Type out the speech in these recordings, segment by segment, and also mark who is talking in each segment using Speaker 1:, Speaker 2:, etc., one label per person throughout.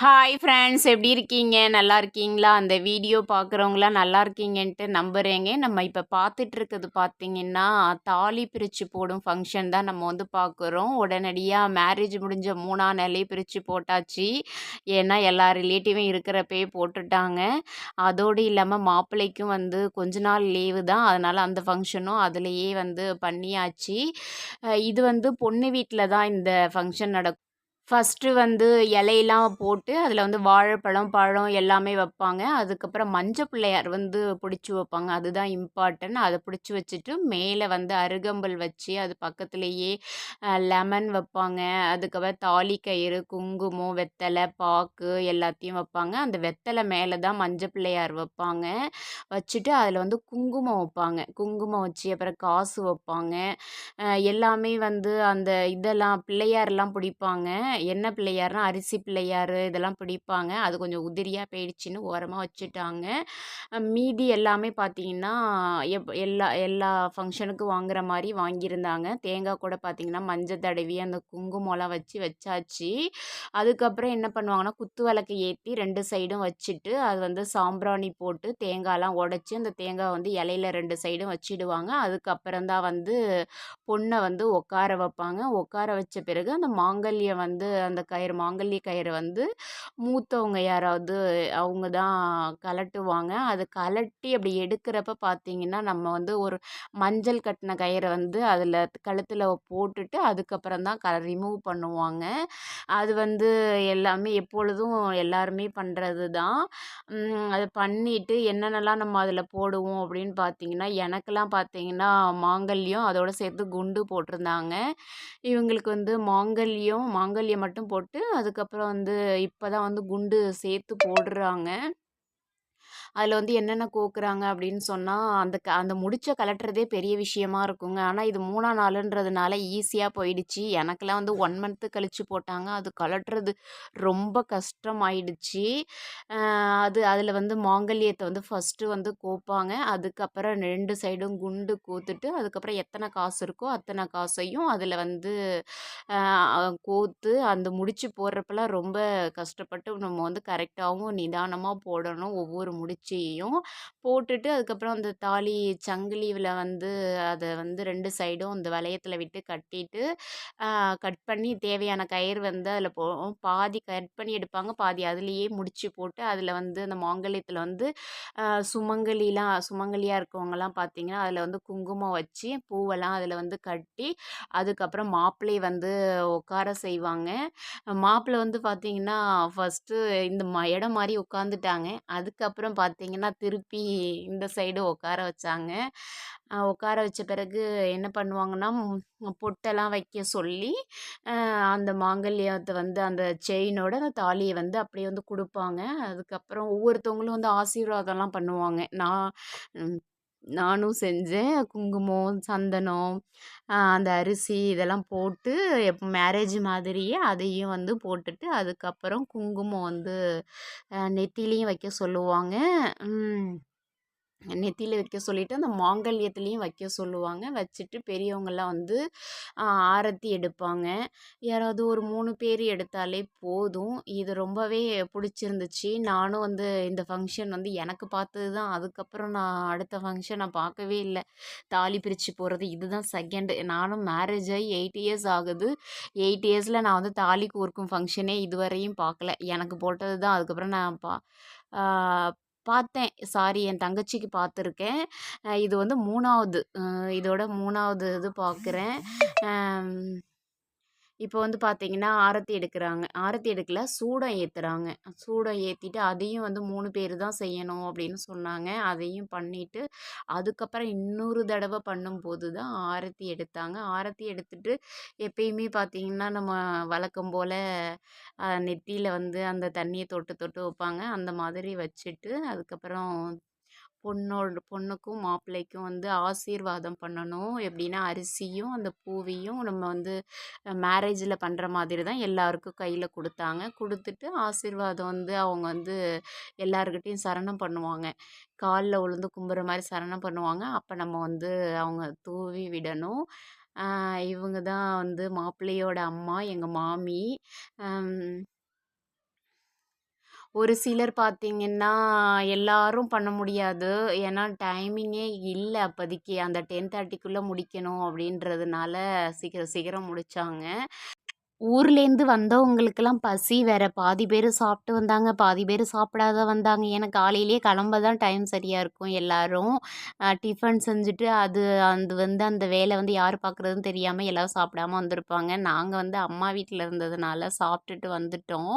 Speaker 1: Hi friends எப்படி இருக்கீங்க? நல்லா இருக்கீங்களா? அந்த வீடியோ பார்க்குறவங்களாம் நல்லா இருக்கீங்கன்ட்டு நம்புகிறேங்க நம்ம இப்போ பார்த்துட்ருக்குது பார்த்தீங்கன்னா தாலி பிரித்து போடும் ஃபங்க்ஷன் தான் நம்ம வந்து பார்க்குறோம். உடனடியாக மேரேஜ் முடிஞ்ச மூணாம் நிலையை பிரித்து போட்டாச்சு. ஏன்னா எல்லா ரிலேட்டிவும் இருக்கிறப்பே போட்டுட்டாங்க. அதோடு இல்லாமல் மாப்பிள்ளைக்கும் வந்து கொஞ்ச நாள் லீவு தான். அதனால் அந்த ஃபங்க்ஷனும் அதுலேயே வந்து பண்ணியாச்சு. இது வந்து பொண்ணு வீட்டில் தான் இந்த ஃபங்க்ஷன் நடக்கும். ஃபஸ்ட்டு வந்து இலையெல்லாம் போட்டு அதில் வந்து வாழைப்பழம் பழம் எல்லாமே வைப்பாங்க. அதுக்கப்புறம் மஞ்சள் பிள்ளையார் வந்து பிடிச்சி வைப்பாங்க. அதுதான் இம்பார்ட்டன்ட் அதை பிடிச்சி வச்சுட்டு மேலே வந்து அருகம்பல் வச்சு அது பக்கத்துலேயே லெமன் வைப்பாங்க. அதுக்கப்புறம் தாலி கயிறு குங்குமம் வெத்தலை பாக்கு எல்லாத்தையும் வைப்பாங்க. அந்த வெத்தலை மேலே தான் மஞ்சள் பிள்ளையார் வைப்பாங்க. வச்சுட்டு அதில் வந்து குங்குமம் வைப்பாங்க. குங்குமம் வச்சு அப்புறம் காசு வைப்பாங்க. எல்லாமே வந்து அந்த இதெல்லாம் பிள்ளையார்லாம் பிடிப்பாங்க. என்ன பிள்ளையார்னா அரிசி பிள்ளையார் இதெல்லாம் பிடிப்பாங்க. அது கொஞ்சம் உதிரியாக போயிடுச்சின்னு ஓரமாக வச்சுட்டாங்க. மீதி எல்லாமே பார்த்திங்கன்னா எப் எல்லா எல்லா ஃபங்க்ஷனுக்கும் வாங்குற மாதிரி வாங்கியிருந்தாங்க. தேங்காய் கூட பார்த்திங்கன்னா மஞ்சள் தடவி அந்த குங்குமம்லாம் வச்சு வச்சாச்சு. அதுக்கப்புறம் என்ன பண்ணுவாங்கன்னா குத்து விளக்கு ஏற்றி ரெண்டு சைடும் வச்சுட்டு அது வந்து சாம்பிராணி போட்டு தேங்காய்லாம் உடச்சி அந்த தேங்காய் வந்து இலையில ரெண்டு சைடும் வச்சிடுவாங்க. அதுக்கப்புறம் தான் வந்து பொண்ணை வந்து உட்கார வைப்பாங்க. உட்கார வச்ச பிறகு அந்த மாங்கல்யம் வந்து வந்து அந்த கயிறு மாங்கல்ய கயிறு வந்து மூத்தவங்க யாராவது அவங்க தான் கலட்டுவாங்க. அது கலட்டி அப்படி எடுக்கிறப்ப பார்த்தீங்கன்னா நம்ம வந்து ஒரு மஞ்சள் கட்டின கயிறை வந்து அதில் கழுத்தில் போட்டுட்டு அதுக்கப்புறம் தான் க ரிமூவ் பண்ணுவாங்க. அது வந்து எல்லாமே எப்பொழுதும் எல்லாருமே பண்ணுறது தான். அதை பண்ணிவிட்டு என்னென்னலாம் நம்ம அதில் போடுவோம் அப்படின்னு பார்த்தீங்கன்னா எனக்கெல்லாம் பார்த்தீங்கன்னா மாங்கல்யம் அதோடு சேர்த்து குண்டு போட்டிருந்தாங்க. இவங்களுக்கு வந்து மாங்கல்யம் மாங்கல்யம் மட்டும் போட்டு அதுக்கப்புறம் வந்து இப்போ தான் வந்து குண்டு சேர்த்து போடுறாங்க. அதில் வந்து என்னென்ன கோக்குறாங்க அப்படின்னு சொன்னால் அந்த க அந்த முடிச்ச கலட்டுறதே பெரிய விஷயமா இருக்குங்க. ஆனால் இது மூணாம் நாளுன்றதுனால ஈஸியாக போயிடுச்சு. எனக்கெல்லாம் வந்து ஒன் மந்த்து கழித்து போட்டாங்க. அது கலட்டுறது ரொம்ப கஷ்டமாயிடுச்சு. அது அதில் வந்து மாங்கல்யத்தை வந்து ஃபஸ்ட்டு வந்து கோப்பாங்க. அதுக்கப்புறம் ரெண்டு சைடும் குண்டு கோத்துட்டு அதுக்கப்புறம் எத்தனை காசு இருக்கோ அத்தனை காசையும் அதில் வந்து கோத்து அந்த முடிச்சு போடுறப்பெல்லாம் ரொம்ப கஷ்டப்பட்டு நம்ம வந்து கரெக்டாகவும் நிதானமாக போடணும். ஒவ்வொரு முடிச்சு குச்சியையும் போட்டுட்டு அதுக்கப்புறம் அந்த தாலி சங்கிலியில் வந்து அதை வந்து ரெண்டு சைடும் அந்த வளையத்தில் விட்டு கட்டிட்டு கட் பண்ணி தேவையான கயிறு வந்து அதில் போ பாதி கட் பண்ணி எடுப்பாங்க. பாதி அதுலேயே முடிச்சு போட்டு அதில் வந்து அந்த மாங்கல்யத்தில் வந்து சுமங்கலிலாம் சுமங்கலியாக இருக்கவங்கலாம் பார்த்திங்கன்னா அதில் வந்து குங்குமம் வச்சு பூவெல்லாம் அதில் வந்து கட்டி அதுக்கப்புறம் மாப்பிள்ளை வந்து உட்கார செய்வாங்க. மாப்பிள்ளை வந்து பார்த்திங்கன்னா ஃபஸ்ட்டு இந்த ம இடம் மாதிரி உட்காந்துட்டாங்க அதுக்கப்புறம் பார்த்து பார்த்தீங்கன்னா திருப்பி இந்த சைடு உட்கார வச்சாங்க. உட்கார வச்ச பிறகு என்ன பண்ணுவாங்கன்னா பொட்டெல்லாம் வைக்க சொல்லி அந்த மாங்கல்யத்தை வந்து அந்த செயினோட அந்த தாலியை வந்து அப்படியே வந்து கொடுப்பாங்க. அதுக்கப்புறம் ஒவ்வொருத்தவங்களும் வந்து ஆசீர்வாதம்லாம் பண்ணுவாங்க. நான் நானும் செஞ்சேன். குங்குமம் சந்தனம் அந்த அரிசி இதெல்லாம் போட்டு எப்போ மேரேஜ் மாதிரியே அதையும் வந்து போட்டுட்டு அதுக்கப்புறம் குங்குமம் வந்து நெத்திலையும் வைக்க சொல்லுவாங்க. நெத்தியில் வைக்க சொல்லிவிட்டு அந்த மாங்கல்யத்துலேயும் வைக்க சொல்லுவாங்க. வச்சுட்டு பெரியவங்கள்லாம் வந்து ஆரத்தி எடுப்பாங்க. யாராவது ஒரு மூணு பேர் எடுத்தாலே போதும். இது ரொம்பவே பிடிச்சிருந்துச்சி. நானும் வந்து இந்த ஃபங்க்ஷன் வந்து எனக்கு பார்த்தது தான் அதுக்கப்புறம் நான் அடுத்த ஃபங்க்ஷன் நான் பார்க்கவே இல்லை. தாலி பிரித்து போகிறது இதுதான் செகண்டு நானும் மேரேஜ் ஆகி எயிட் இயர்ஸ் ஆகுது. எயிட் இயர்ஸில் நான் வந்து தாலி கோர்க்கும் ஃபங்க்ஷனே இதுவரையும் பார்க்கல. எனக்கு போட்டது தான் அதுக்கப்புறம் நான் பா பார்த்தேன் சாரி என் தங்கச்சிக்கு பார்த்துருக்கேன் இது வந்து மூணாவது. இதோட மூணாவது இது பார்க்குறேன் இப்போ வந்து பார்த்தீங்கன்னா ஆரத்தி எடுக்கிறாங்க. ஆரத்தி எடுக்கல சூடம் ஏற்றுறாங்க சூடம் ஏற்றிட்டு அதையும் வந்து மூணு பேர் தான் செய்யணும் அப்படின்னு சொன்னாங்க. அதையும் பண்ணிவிட்டு அதுக்கப்புறம் இன்னொரு தடவை பண்ணும்போது தான் ஆரத்தி எடுத்தாங்க. ஆரத்தி எடுத்துட்டு எப்பயுமே பார்த்தீங்கன்னா நம்ம வழக்கம் போல் நெத்தியில் வந்து அந்த தண்ணியை தொட்டு தொட்டு வைப்பாங்க. அந்த மாதிரி வச்சுட்டு அதுக்கப்புறம் பொண்ணோட பொண்ணுக்கும் மாப்பிள்ளைக்கும் வந்து ஆசீர்வாதம் பண்ணணும். எப்படின்னா அரிசியும் அந்த பூவையும் நம்ம வந்து மேரேஜில் பண்ணுற மாதிரி தான் எல்லாருக்கும் கையில் கொடுத்தாங்க. கொடுத்துட்டு ஆசீர்வாதம் வந்து அவங்க வந்து எல்லாருக்கிட்டேயும் சரணம் பண்ணுவாங்க. காலில் உளுந்து கும்புற மாதிரி சரணம் பண்ணுவாங்க. அப்போ நம்ம வந்து அவங்க தூவி விடணும். இவங்க தான் வந்து மாப்பிள்ளையோட அம்மா எங்கள் மாமி. ஒரு சிலர் பார்த்தீங்கன்னா, எல்லாரும் பண்ண முடியாது. ஏன்னா டைமிங்கே இல்லை அப்போதைக்கு. அந்த 10:30க்குள்ள முடிக்கணும் அப்படின்றதுனால சீக்கிரம் சீக்கிரம் முடித்தாங்க ஊர்லேருந்து வந்தவங்களுக்கெல்லாம் பசி வேற. பாதி பேர் சாப்பிட்டு வந்தாங்க, பாதி பேர் சாப்பிடாத வந்தாங்க. ஏன்னா காலையிலேயே கிளம்ப தான் டைம் சரியாக இருக்கும் எல்லாரும். டிஃபன் செஞ்சுட்டு அது அது வந்து அந்த வேலை வந்து யார் பார்க்குறதுன்னு தெரியாமல் எல்லோரும் சாப்பிடாம வந்திருப்பாங்க. நாங்கள் வந்து அம்மா வீட்டில் இருந்ததுனால சாப்பிட்டுட்டு வந்துட்டோம்.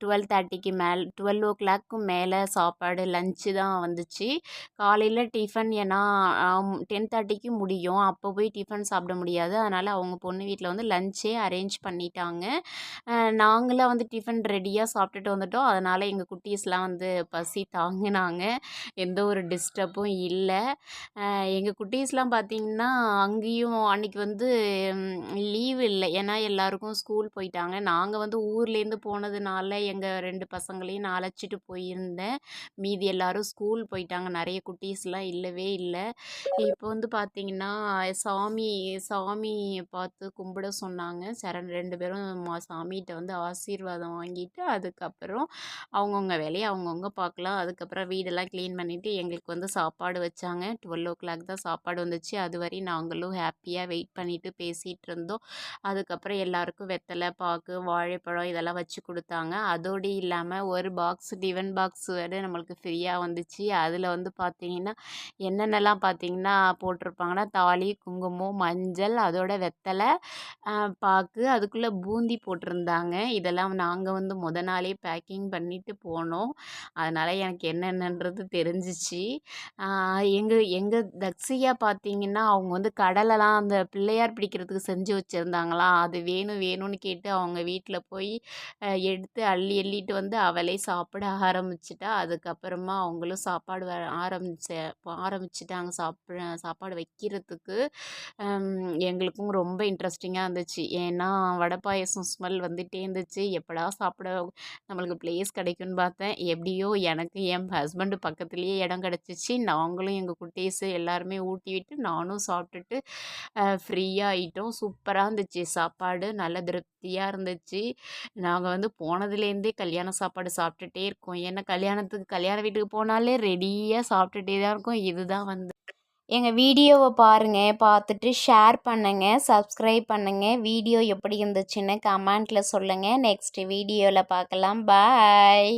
Speaker 1: டுவெல் தேர்ட்டிக்கு மேல் 12:00க்கு மேல சாப்பாடு லஞ்சு தான் வந்துச்சு. காலையில் டிஃபன் ஏன்னா டென் தேர்ட்டிக்கு முடியும். அப்போ போய் டிஃபன் சாப்பிட முடியாது. அதனால் அவங்க பொண்ணு வீட்டில் வந்து லஞ்ச்சே அரேஞ்ச் பண்ணிட்டாங்க. நாங்களாம் வந்து டிஃபன் ரெடியாக சாப்பிட்டுட்டு வந்துட்டோம். அதனால் எங்கள் குட்டீஸ்லாம் வந்து பசி தாங்கினாங்க எந்த ஒரு டிஸ்டர்பும் இல்லை எங்கள் குட்டீஸ்லாம் பார்த்தீங்கன்னா, அங்கேயும் அன்னைக்கு வந்து லீவ் இல்லை ஏன்னா எல்லாருக்கும் ஸ்கூல் போயிட்டாங்க. நாங்கள் வந்து ஊர்லேருந்து போனதுனால எங்கள் ரெண்டு பசங்களையும் நான் அழைச்சிட்டு போயிருந்தேன். மீதி எல்லாரும் ஸ்கூல் போயிட்டாங்க. நிறைய குட்டீஸ்லாம் இல்லவே இல்லை இப்போ வந்து பார்த்திங்கன்னா சாமி சாமி பார்த்து கும்பிட சொன்னாங்க. சரண் ரெண்டு பேரும் சாமிகிட்ட வந்து ஆசீர்வாதம் வாங்கிட்டு, அதுக்கப்புறம் அவங்கவுங்க வேலையை அவங்கவுங்க பார்க்கலாம். அதுக்கப்புறம் வீடெல்லாம் க்ளீன் பண்ணிவிட்டு எங்களுக்கு வந்து சாப்பாடு வச்சாங்க. 12:00 தான் சாப்பாடு வந்துச்சு. அது வரையும் நாங்களும் ஹாப்பியாக வெயிட் பண்ணிவிட்டு பேசிகிட்டு இருந்தோம். அதுக்கப்புறம் எல்லாருக்கும் வெத்தலை பாக்கு, வாழைப்பழம் இதெல்லாம் வச்சு கொடுத்தாங்க அதோடு இல்லாமல் ஒரு பாக்ஸ் டிவன் பாக்ஸ் வேறு நம்மளுக்கு ஃப்ரீயாக வந்துச்சு. அதில் வந்து பார்த்தீங்கன்னா, என்னென்னலாம் பார்த்தீங்கன்னா போட்டிருப்பாங்கன்னா, தாலி, குங்குமம், மஞ்சள், அதோட வெத்தலை பா பாக்கு, அதுக்குள்ள பூந்தி போட்டிருந்தாங்க. இதெல்லாம் நாங்க வந்து முத நாளே பேக்கிங் பண்ணிட்டு போனோம். அதனால எனக்கு என்னென்னன்றது தெரிஞ்சுச்சு. எங்கள் எங்க எங்க பார்த்திங்கன்னா அவங்க வந்து கடலெல்லாம் அந்த பிள்ளையார் பிடிக்கிறதுக்கு செஞ்சு வச்சுருந்தாங்களா அது வேணும் வேணும்னு கேட்டு அவங்க வீட்டில் போய் எடுத்து அள்ளி அள்ளிட்டு வந்து அவளே சாப்பிட ஆரம்பிச்சிட்டா அதுக்கப்புறமா அவங்களும் சாப்பாடு வ ஆரம்பிச்ச ஆரம்பிச்சிட்டாங்க சாப்பிட சாப்பாடு வைக்கிறதுக்கு. எங்களுக்கும் ரொம்ப இன்ட்ரெஸ்டிங்காக இருந்துச்சு. ஏன்னா வடை பாயசம் ஸ்மெல் வந்துட்டே இருந்துச்சு. எப்படா சாப்பிட நம்மளுக்கு பிளேஸ் கிடைக்கும்னு பார்த்தேன். எப்படியோ எனக்கு என் ஹஸ்பண்டு பக்கத்துலேயே இடம் கிடச்சிச்சு. நாங்களும் எங்கள் குட்டீஸு எல்லாருமே ஊட்டி விட்டு நானும் சாப்பிட்டுட்டு ஃப்ரீயாக ஆகிட்டோம் சூப்பராக இருந்துச்சு சாப்பாடு. நல்ல திருப்தியாக இருந்துச்சு. நாங்கள் வந்து போனதுலேருந்தே கல்யாண சாப்பாடு சாப்பிட்டுட்டே இருக்கோம். ஏன்னா கல்யாணத்துக்கு கல்யாண வீட்டுக்கு போனாலே ரெடியாக சாப்பிட்டுட்டே தான் இருக்கோம். இதுதான் வந்து எங்கள் வீடியோவை பாருங்கள் பார்த்துட்டு ஷேர் பண்ணுங்கள் சப்ஸ்கிரைப் பண்ணுங்கள் வீடியோ எப்படி இருந்துச்சுன்னு கமெண்ட்டில் சொல்லுங்கள் நெக்ஸ்ட் வீடியோவில் பார்க்கலாம். பாய்.